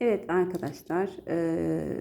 Evet arkadaşlar eee,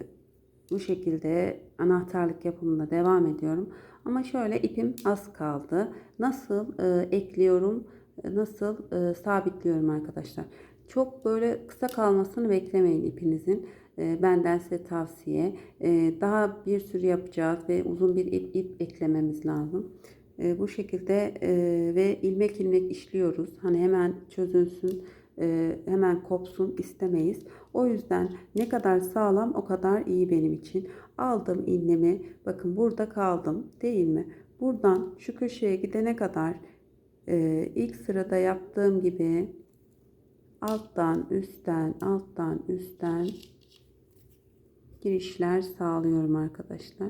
bu şekilde anahtarlık yapımına devam ediyorum. Ama şöyle ipim az kaldı. Nasıl eee, ekliyorum, nasıl eee, sabitliyorum arkadaşlar. Çok böyle kısa kalmasını beklemeyin ipinizin. Eee, benden size tavsiye. Eee, daha bir sürü yapacağız ve uzun bir ip, ip eklememiz lazım. Eee, bu şekilde eee, ve ilmek ilmek işliyoruz. Hani hemen çözülsün e, hemen kopsun istemeyiz. O yüzden ne kadar sağlam o kadar iyi benim için. Aldım ilmimi. Bakın burada kaldım değil mi? Buradan şu köşeye gidene kadar e, ilk sırada yaptığım gibi alttan üstten alttan üstten girişler sağlıyorum arkadaşlar.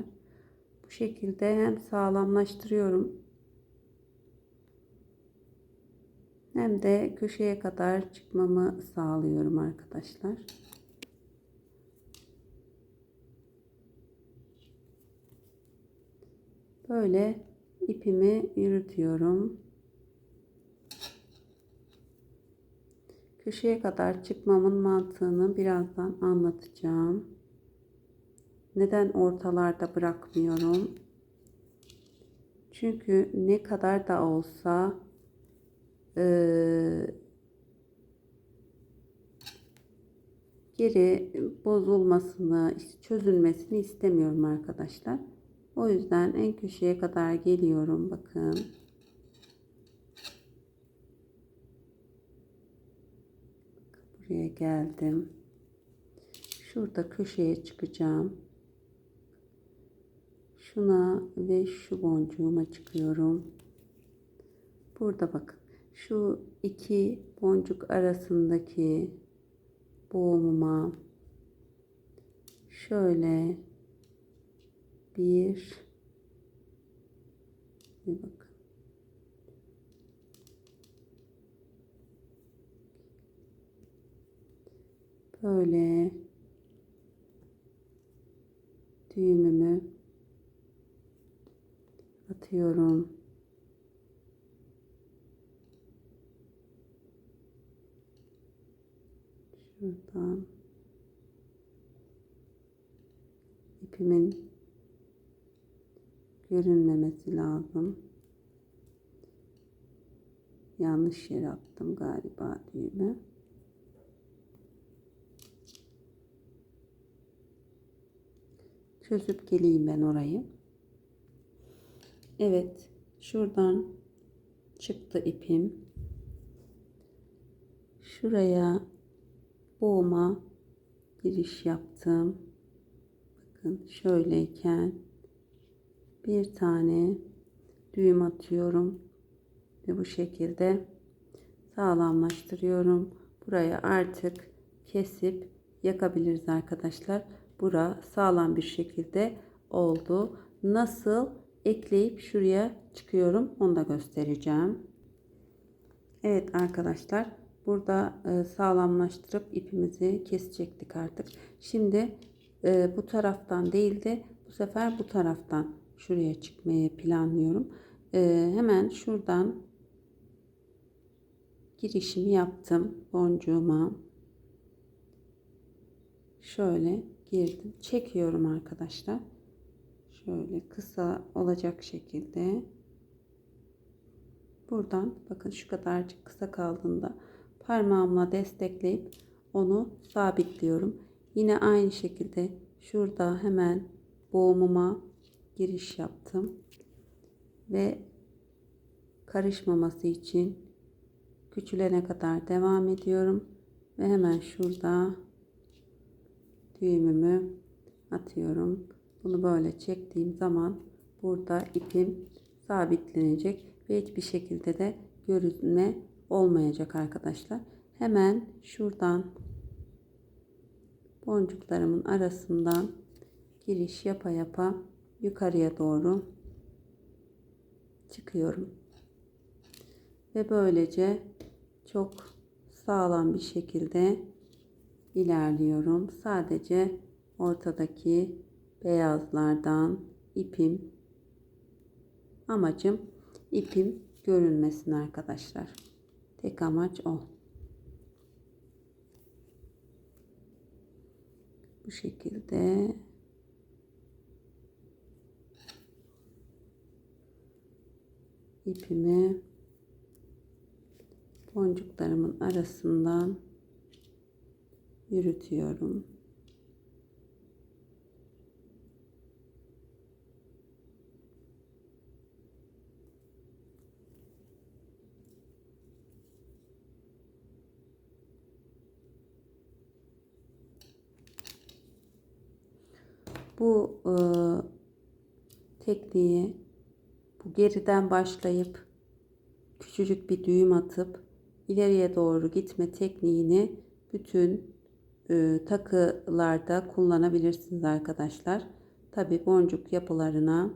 Bu şekilde hem sağlamlaştırıyorum hem de köşeye kadar çıkmamı sağlıyorum arkadaşlar. Böyle ipimi yürütüyorum. Köşeye kadar çıkmamın mantığını birazdan anlatacağım. Neden ortalarda bırakmıyorum? Çünkü ne kadar da olsa geri bozulmasını, çözülmesini istemiyorum arkadaşlar. O yüzden en köşeye kadar geliyorum. Bakın. Buraya geldim. Şurada köşeye çıkacağım. Şuna ve şu boncuğuma çıkıyorum. Burada bakın. Şu iki boncuk arasındaki boğumuma şöyle bir bir bakın. Böyle düğümümü atıyorum. Şuradan ipimin görünmemesi lazım. Yanlış yere attım galiba düğümü. Çözüp geleyim ben orayı. Evet, şuradan çıktı ipim. Şuraya boğuma giriş yaptım. Bakın şöyleyken bir tane düğüm atıyorum ve bu şekilde sağlamlaştırıyorum. Buraya artık kesip yakabiliriz arkadaşlar. Bura sağlam bir şekilde oldu. Nasıl ekleyip şuraya çıkıyorum onu da göstereceğim. Evet arkadaşlar burada e, sağlamlaştırıp ipimizi kesecektik artık. Şimdi e, bu taraftan değil de bu sefer bu taraftan şuraya çıkmayı planlıyorum. E, hemen şuradan girişimi yaptım boncuğuma. Şöyle girdim. Çekiyorum arkadaşlar. Şöyle kısa olacak şekilde. Buradan bakın şu kadarcık kısa kaldığında parmağımla destekleyip onu sabitliyorum. Yine aynı şekilde şurada hemen boğumuma giriş yaptım. Ve karışmaması için küçülene kadar devam ediyorum. Ve hemen şurada düğümümü atıyorum. Bunu böyle çektiğim zaman burada ipim sabitlenecek ve hiçbir şekilde de görünme olmayacak arkadaşlar. Hemen şuradan boncuklarımın arasından giriş yapa yapa yukarıya doğru çıkıyorum. Ve böylece çok sağlam bir şekilde ilerliyorum. Sadece ortadaki beyazlardan ipim amacım ipim görünmesin arkadaşlar. Tek amaç o. bu şekilde ipimi boncuklarımın arasından yürütüyorum. Bu e, tekniği bu geriden başlayıp küçücük bir düğüm atıp ileriye doğru gitme tekniğini bütün e, takılarda kullanabilirsiniz arkadaşlar. Tabi boncuk yapılarına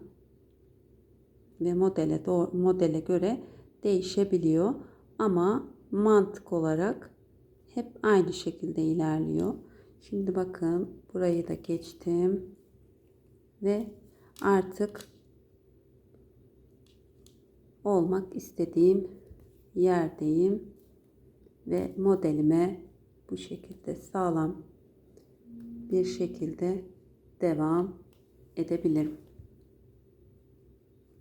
ve modele doğ- modele göre değişebiliyor ama mantık olarak hep aynı şekilde ilerliyor. Şimdi bakın burayı da geçtim ve artık olmak istediğim yerdeyim ve modelime bu şekilde sağlam bir şekilde devam edebilirim.